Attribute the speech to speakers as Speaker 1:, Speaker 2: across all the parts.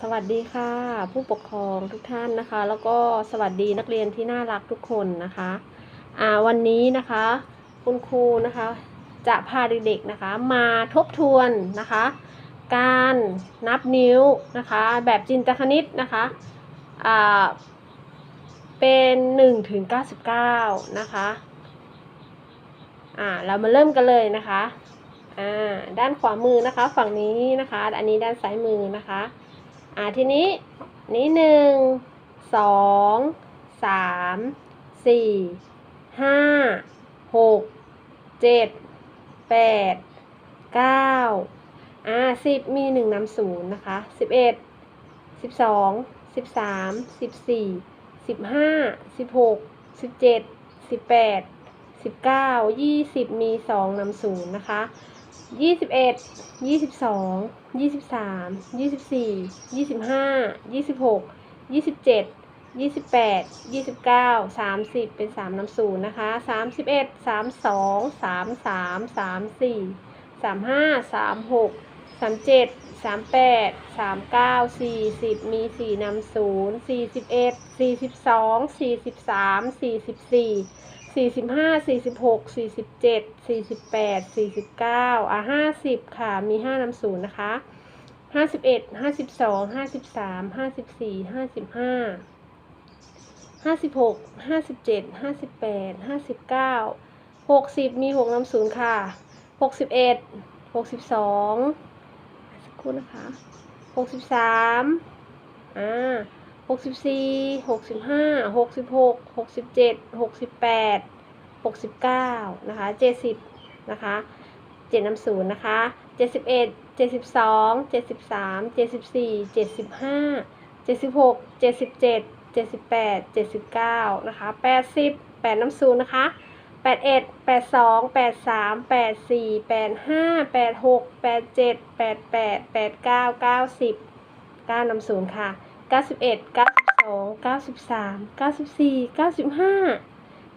Speaker 1: สวัสดีค่ะ ผู้ปกครองทุกท่านนะคะ แล้วก็สวัสดีนักเรียนที่น่ารักทุกคนนะคะอ่าวันนี้นะคะ คุณครูนะคะ จะพาเด็กๆนะคะ มาทบทวนนะคะ การนับนิ้วนะคะ แบบจินตคณิตนะคะอ่าเป็น1ถึง99 นะคะอ่าเรามาเริ่มกันเลยนะคะอ่าด้านขวามือนะคะ ฝั่งนี้นะคะ อันนี้ด้านซ้ายมือนะคะ อ่าทีนี้นี้หนึ่งสองสามสี่ห้าหกเจ็ดแปดเก้าอ่าสิบมีหนึ่งนำศูนย์นะคะสิบเอ็ดสิบสองสิบสามสิบสี่สิบห้าสิบหกสิบเจ็ดสิบแปดสิบเก้ายี่สิบมีสองนำศูนย์นะคะ ยี่สิบเอ็ดยี่สิบสองยี่สิบสามยี่สิบสี่ยี่สิบห้ายี่สิบหกยี่สิบเจ็ดยี่สิบแปดยี่สิบเก้าสามสิบเป็นสามนำศูนย์นะคะสามสิบเอ็ดสามสองสามสามสามสี่สามห้าสามหกสามเจ็ดสามแปดสามเก้าสี่สิบมีสี่นำศูนย์สี่สิบเอ็ดสี่สิบสองสี่สิบสามสี่สิบสี่ สี่สิบห้าสี่สิบหกสี่สิบเจ็ดสี่สิบแปดสี่สิบเก้าอะห้าสิบค่ะมีห้านำศูนย์นะคะห้าสิบเอ็ดห้าสิบสองห้าสิบสามห้าสิบสี่ห้าสิบห้าห้าสิบหกห้าสิบเจ็ดห้าสิบแปดห้าสิบเก้าหกสิบมีหกนำศูนย์ค่ะหกสิบเอ็ดหกสิบสองสักครู่นะคะหกสิบสามอ่า หกสิบสี่หกสิบห้าหกสิบหกหกสิบเจ็ดหกสิบแปดหกสิบเก้านะคะเจ็ดสิบนะคะเจ็ดนำศูนย์นะคะเจ็ดสิบเอ็ดเจ็ดสิบสองเจ็ดสิบสามเจ็ดสิบสี่เจ็ดสิบห้าเจ็ดสิบหกเจ็ดสิบเจ็ดเจ็ดสิบแปดเจ็ดสิบเก้านะคะแปดสิบแปดน้ำศูนย์นะคะแปดเอ็ดแปดสองแปดสามแปดสี่แปดห้าแปดหกแปดเจ็ดแปดแปดแปดเก้าเก้าสิบเก้านำศูนย์ค่ะ เก้าสิบเอ็ดเก้าสิบสองเก้าสิบสามเก้าสิบสี่เก้าสิบห้า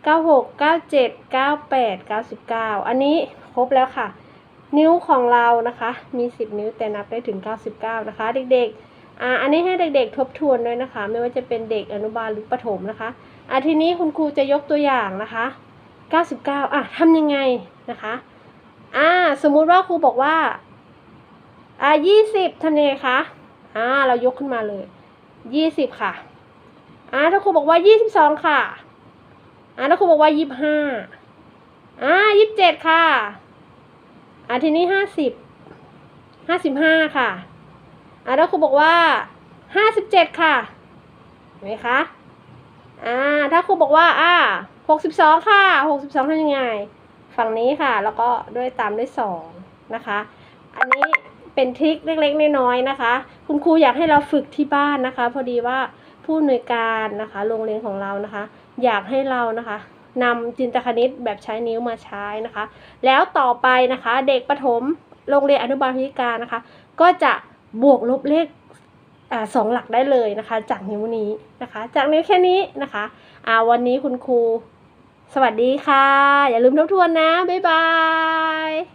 Speaker 1: เก้าหกเก้าเจ็ดเก้าแปดเก้าสิบเก้าอันนี้ครบแล้วค่ะ นิ้วของเรานะคะมี10นิ้วแต่นับได้ถึง99นะคะ เด็กๆอ่าอันนี้ให้เด็กๆทบทวนด้วยนะคะ ไม่ว่าจะเป็นเด็กอนุบาลหรือประถมนะคะอ่าทีนี้คุณครูจะยกตัวอย่างนะคะ99อะทำยังไงนะคะอ่าสมมุติว่าครูบอกว่าอ่า20ทำยังไงคะอ่าเรายกขึ้นมาเลย 20ค่ะอ่าถ้าครูบอกว่า22ค่ะอ่าถ้าครูบอกว่า25อ่า27ค่ะอะทีนี้ห้าสิบห้าสิบห้าค่ะอะแล้วครูบอกว่าห้าสิบเจ็ดค่ะเห็นไหมคะอ่าถ้าครูบอกว่าอ่าหกสิบสองค่ะหกสิบสองทำยังไง ฝั่งนี้ค่ะ แล้วก็ด้วยตามด้วยสองนะคะ อันนี้เป็นทริคเล็กๆน้อยๆนะคะคุณครูอยากให้เราฝึกที่บ้านนะคะ พอดีว่าผู้อำนวยการนะคะ โรงเรียนของเรานะคะ อยากให้เรานะคะนำจินตคณิตแบบใช้นิ้วมาใช้นะคะ แล้วต่อไปนะคะ เด็กประถมโรงเรียนอนุบาลพิการนะคะ ก็จะบวกลบเลขอสองหลักได้เลยนะคะ จากนิ้วนี้นะคะ จากนิ้วแค่นี้นะคะอ่าวันนี้คุณครู สวัสดีค่ะ อย่าลืมทบทวนนะ บ๊ายบาย